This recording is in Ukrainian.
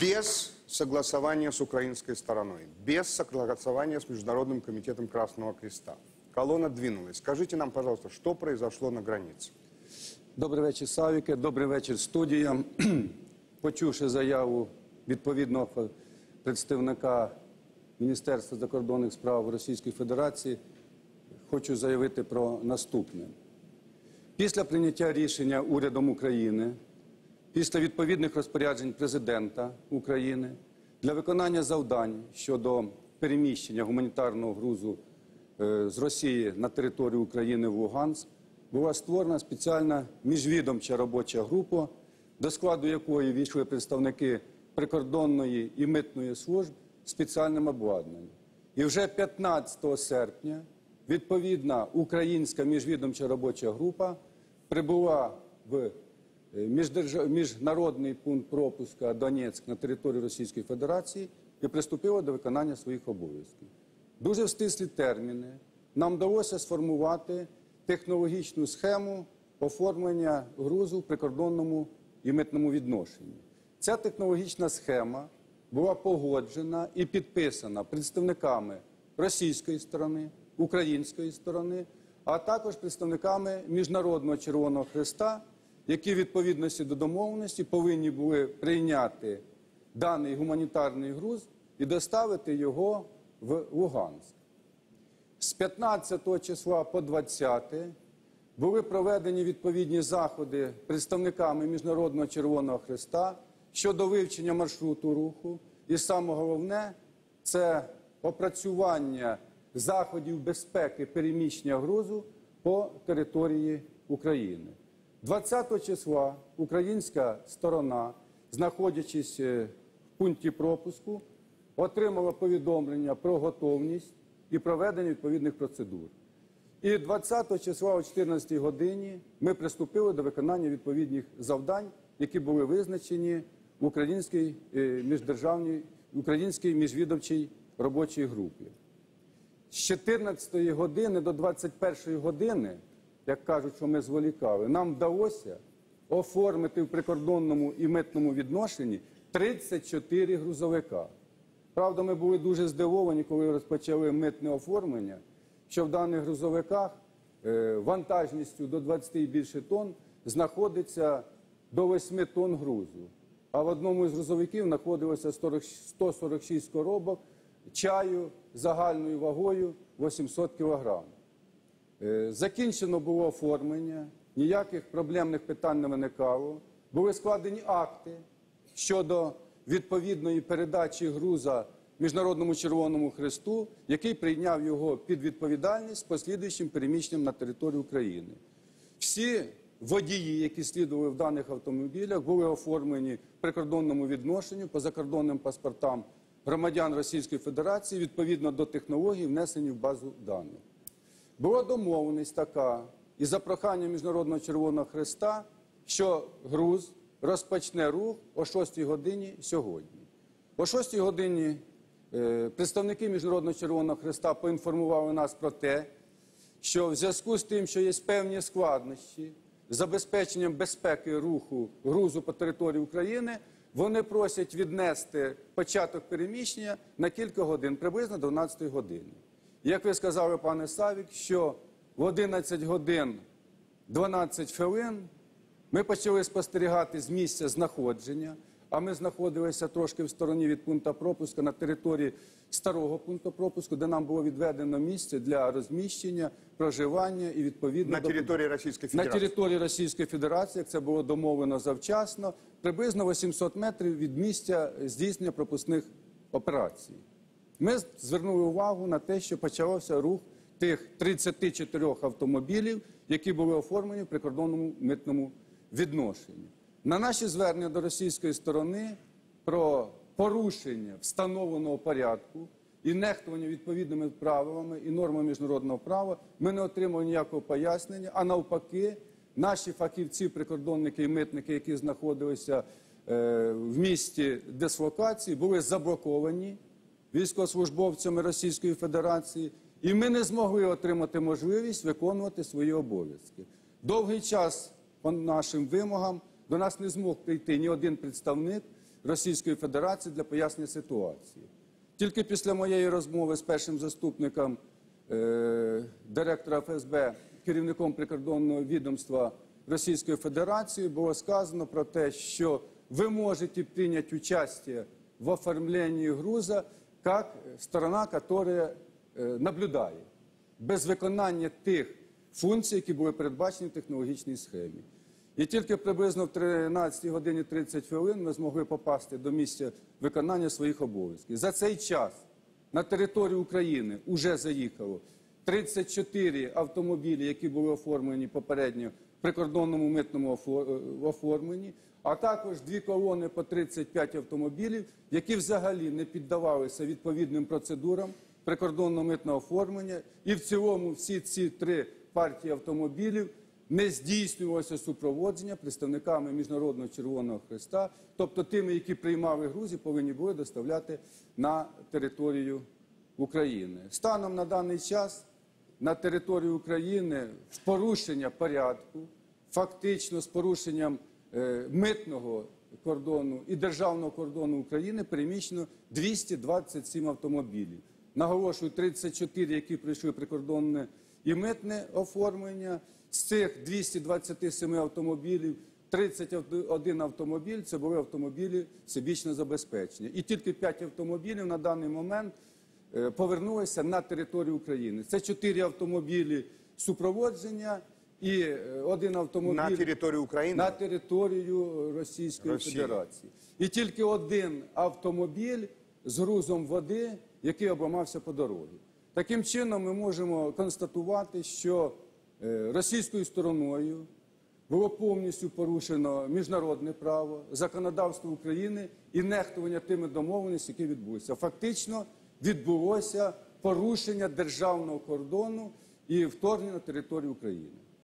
без согласования с украинской стороной, без согласования с Международным комитетом Красного Креста. Колонна двинулась. Скажите нам, пожалуйста, что произошло на границе? Добрий вечір, Савіке. Добрий вечір, студія. Почувши заяву відповідного представника Міністерства закордонних справ Російської Федерації, хочу заявити про наступне. Після прийняття рішення урядом України, після відповідних розпоряджень президента України для виконання завдань щодо переміщення гуманітарного грузу е, з Росії на територію України в Луганськ, була створена спеціальна міжвідомча робоча група, до складу якої війшли представники прикордонної і митної служб спеціальним обладнанням. І вже 15 серпня відповідна українська міжвідомча робоча група прибула в міжнародний пункт пропуска Донецьк на території Російської Федерації і приступила до виконання своїх обов'язків. Дуже в стислі терміни нам вдалося сформувати технологічну схему оформлення грузу в прикордонному і митному відношенні. Ця технологічна схема була погоджена і підписана представниками російської сторони, української сторони, а також представниками Міжнародного Червоного Христа, які відповідності до домовленості повинні були прийняти даний гуманітарний груз і доставити його в Луганськ. З 15 числа по 20 були проведені відповідні заходи представниками Міжнародного Червоного Христа щодо вивчення маршруту руху. І саме головне це опрацювання заходів безпеки переміщення грузу по території України. 20 числа українська сторона, знаходячись е, в пункті пропуску, отримала повідомлення про готовність і проведення відповідних процедур. І 20 числа о 14 годині ми приступили до виконання відповідних завдань, які були визначені в українській е, міждержавній українській міжвідомчій робочій групі. З 14 години до 21 години, як кажуть, що ми зволікали, нам вдалося оформити в прикордонному і митному відношенні 34 грузовика. Правда, ми були дуже здивовані, коли розпочали митне оформлення, що в даних грузовиках е, вантажністю до 20 і більше тонн знаходиться до 8 тонн грузу. А в одному із грузовиків знаходилося 146 коробок чаю загальною вагою 800 кг. Е, Закінчено було оформлення, ніяких проблемних питань не виникало. Були складені акти щодо відповідної передачі груза Міжнародному Червоному Христу, який прийняв його під відповідальність з послідуючим переміщенням на територію України. Всі водії, які слідували в даних автомобілях, були оформлені в прикордонному відношенню по закордонним паспортам громадян Російської Федерації відповідно до технологій, внесені в базу даних. Була домовленість така і за проханням Міжнародного Червоного Христа, що груз розпочне рух о 6 годині сьогодні. О 6 годині е, представники Міжнародного Червоного Христа поінформували нас про те, що в зв'язку з тим, що є певні складнощі з забезпеченням безпеки руху грузу по території України, вони просять віднести початок переміщення на кілька годин, приблизно до 12 години. Як ви сказали, пане Савік, що в 11 годин 12 хвилин ми почали спостерігати з місця знаходження, а ми знаходилися трошки в стороні від пункту пропуску на території старого пункту пропуску, де нам було відведено місце для розміщення, проживання і відповідно На до- территории Российской на території Російської Федерації, як це було домовлено завчасно, приблизно 800 метрів від місця здійснення пропускних операцій. Ми звернули увагу на те, що почався рух тих 34 автомобілів, які були оформлені в прикордонному митному відношенні. На наші звернення до російської сторони про порушення встановленого порядку і нехтування відповідними правилами і нормами міжнародного права ми не отримали ніякого пояснення, а навпаки, наші фахівці, прикордонники і митники, які знаходилися е, в місті дислокації, були заблоковані військовослужбовцями Російської Федерації, і ми не змогли отримати можливість виконувати свої обов'язки. Довгий час по нашим вимогам до нас не змог прийти ні один представник Російської Федерації для пояснення ситуації. Тільки після моєї розмови з першим заступником е, директора ФСБ, керівником прикордонного відомства Російської Федерації, було сказано про те, що ви можете принять участие в оформлении груза как сторона, которая е, наблюдає без виконання тих функцій, які були передбачені в технологічній схемі. І тільки приблизно в 13 годині 30 хвилин ми змогли попасти до місця виконання своїх обов'язків. За цей час на територію України вже заїхало 34 автомобілі, які були оформлені попередньо в прикордонному митному е, оформленні, а також дві колони по 35 автомобілів, які взагалі не піддавалися відповідним процедурам прикордонного митного оформлення. І в цілому всі ці три партії автомобілів не здійснювалося супроводження представниками Міжнародного Червоного Христа, тобто тими, які приймали грузі, повинні були доставляти на територію України. Станом на даний час на території України в порушення порядку, фактично з порушенням митного кордону і державного кордону України переміщено 227 автомобілів. Наголошую, 34, які пройшли прикордонне і митне оформлення. З цих 227 автомобілів 31 автомобіль це були автомобілі всебічного забезпечення. І тільки 5 автомобілів на даний момент е, повернулися на територію України. Це 4 автомобілі супроводження і е, один автомобіль На територію України? на територію Російської Росії. Федерації. І тільки один автомобіль з грузом води, який обламався по дорозі. Таким чином, ми можемо констатувати, що е, російською стороною було повністю порушено міжнародне право, законодавство України і нехтування тими домовленостями, які відбулися. Фактично відбулося порушення державного кордону і вторгнення на територію України.